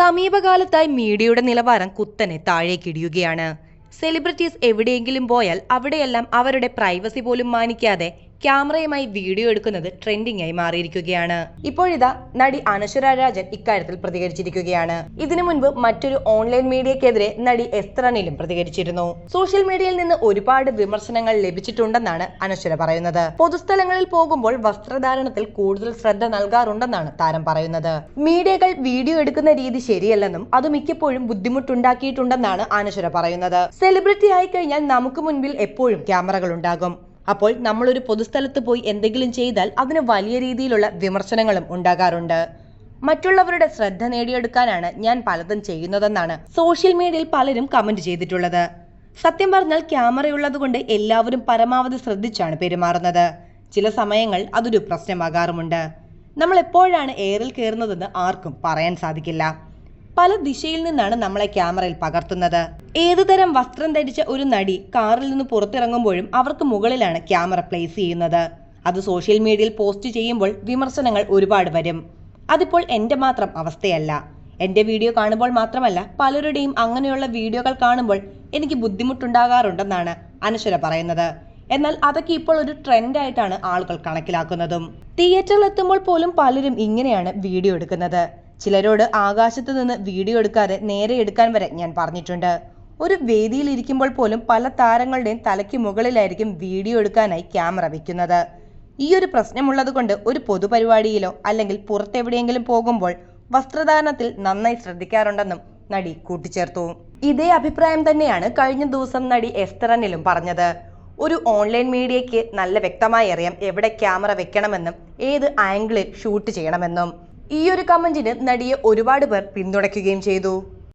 സമീപകാലത്തായി മീഡിയയുടെ നിലവാരം കുത്തനെ താഴേക്കിടിയുകയാണ്. സെലിബ്രിറ്റീസ് എവിടെയെങ്കിലും പോയാൽ അവിടെയെല്ലാം അവരുടെ പ്രൈവസി പോലും മാനിക്കാതെ ക്യാമറയുമായി വീഡിയോ എടുക്കുന്നത് ട്രെൻഡിംഗ് ആയി മാറിയിരിക്കുകയാണ്. ഇപ്പോഴിതാ നടി അനശ്വര രാജൻ ഇക്കാര്യത്തിൽ പ്രതികരിച്ചിരിക്കുകയാണ്. ഇതിനു മുൻപ് മറ്റൊരു ഓൺലൈൻ മീഡിയക്കെതിരെ നടി എസ്ത്രനിലും പ്രതികരിച്ചിരുന്നു. സോഷ്യൽ മീഡിയയിൽ നിന്ന് ഒരുപാട് വിമർശനങ്ങൾ ലഭിച്ചിട്ടുണ്ടെന്നാണ് അനശ്വര പറയുന്നത്. പൊതുസ്ഥലങ്ങളിൽ പോകുമ്പോൾ വസ്ത്രധാരണത്തിൽ കൂടുതൽ ശ്രദ്ധ നൽകാറുണ്ടെന്നാണ് താരം പറയുന്നത്. മീഡിയകൾ വീഡിയോ എടുക്കുന്ന രീതി ശരിയല്ലെന്നും അത് മിക്കപ്പോഴും ബുദ്ധിമുട്ടുണ്ടാക്കിയിട്ടുണ്ടെന്നാണ് അനശ്വര പറയുന്നത്. സെലിബ്രിറ്റി ആയി കഴിഞ്ഞാൽ നമുക്ക് മുൻപിൽ എപ്പോഴും ക്യാമറകൾ ഉണ്ടാകും അപ്പോൾ നമ്മൾ ഒരു പൊതുസ്ഥലത്ത് പോയി എന്തെങ്കിലും ചെയ്താൽ അതിന് വലിയ രീതിയിലുള്ള വിമർശനങ്ങളും ഉണ്ടാകാറുണ്ട്. മറ്റുള്ളവരുടെ ശ്രദ്ധ നേടിയെടുക്കാനാണ് ഞാൻ പലതും ചെയ്യുന്നതെന്നാണ് സോഷ്യൽ മീഡിയയിൽ പലരും കമന്റ് ചെയ്തിട്ടുള്ളത്. സത്യം പറഞ്ഞാൽ ക്യാമറയുള്ളത് കൊണ്ട് എല്ലാവരും പരമാവധി ശ്രദ്ധിച്ചാണ് പെരുമാറുന്നത്. ചില സമയങ്ങൾ അതൊരു പ്രശ്നമാകാറുമുണ്ട്. നമ്മൾ എപ്പോഴാണ് എയറിൽ കയറുന്നതെന്ന് ആർക്കും പറയാൻ സാധിക്കില്ല. പല ദിശയിൽ നിന്നാണ് നമ്മളെ ക്യാമറയിൽ പകർത്തുന്നത്. ഏതുതരം വസ്ത്രം ധരിച്ച ഒരു നടി കാറിൽ നിന്ന് പുറത്തിറങ്ങുമ്പോഴും അവർക്ക് മുകളിലാണ് ക്യാമറ പ്ലേസ് ചെയ്യുന്നത്. അത് സോഷ്യൽ മീഡിയയിൽ പോസ്റ്റ് ചെയ്യുമ്പോൾ വിമർശനങ്ങൾ ഒരുപാട് വരും. അതിപ്പോൾ എന്റെ മാത്രം അവസ്ഥയല്ല. എന്റെ വീഡിയോ കാണുമ്പോൾ മാത്രമല്ല പലരുടെയും അങ്ങനെയുള്ള വീഡിയോകൾ കാണുമ്പോൾ എനിക്ക് ബുദ്ധിമുട്ടുണ്ടാകാറുണ്ടെന്നാണ് അനശ്വര പറയുന്നത്. എന്നാൽ അതൊക്കെ ഇപ്പോൾ ഒരു ട്രെൻഡായിട്ടാണ് ആളുകൾ കണക്കിലാക്കുന്നതും. തിയേറ്ററിൽ എത്തുമ്പോൾ പോലും പലരും ഇങ്ങനെയാണ് വീഡിയോ എടുക്കുന്നത്. ചിലരോട് ആകാശത്ത് നിന്ന് വീഡിയോ എടുക്കാതെ നേരെ എടുക്കാൻ വരെ ഞാൻ പറഞ്ഞിട്ടുണ്ട്. ഒരു വേദിയിൽ ഇരിക്കുമ്പോൾ പോലും പല താരങ്ങളുടെയും തലയ്ക്ക് മുകളിലായിരിക്കും വീഡിയോ എടുക്കാനായി ക്യാമറ വയ്ക്കുന്നത് ഈ ഒരു പ്രശ്നമുള്ളത് കൊണ്ട് ഒരു പൊതുപരിപാടിയിലോ അല്ലെങ്കിൽ പുറത്തെവിടെയെങ്കിലും പോകുമ്പോൾ വസ്ത്രധാരണത്തിൽ നന്നായി ശ്രദ്ധിക്കാറുണ്ടെന്നും നടി കൂട്ടിച്ചേർത്തു. ഇതേ അഭിപ്രായം തന്നെയാണ് കഴിഞ്ഞ ദിവസം നടി എസ്തറനിലും പറഞ്ഞത്. ഒരു ഓൺലൈൻ മീഡിയയ്ക്ക് നല്ല വ്യക്തമായി അറിയാം എവിടെ ക്യാമറ വെക്കണമെന്നും ഏത് ആംഗിളിൽ ഷൂട്ട് ചെയ്യണമെന്നും. ഈ ഒരു കമന്റിന് നടിയെ ഒരുപാട് പേർ പിന്തുണയ്ക്കുകയും ചെയ്തു.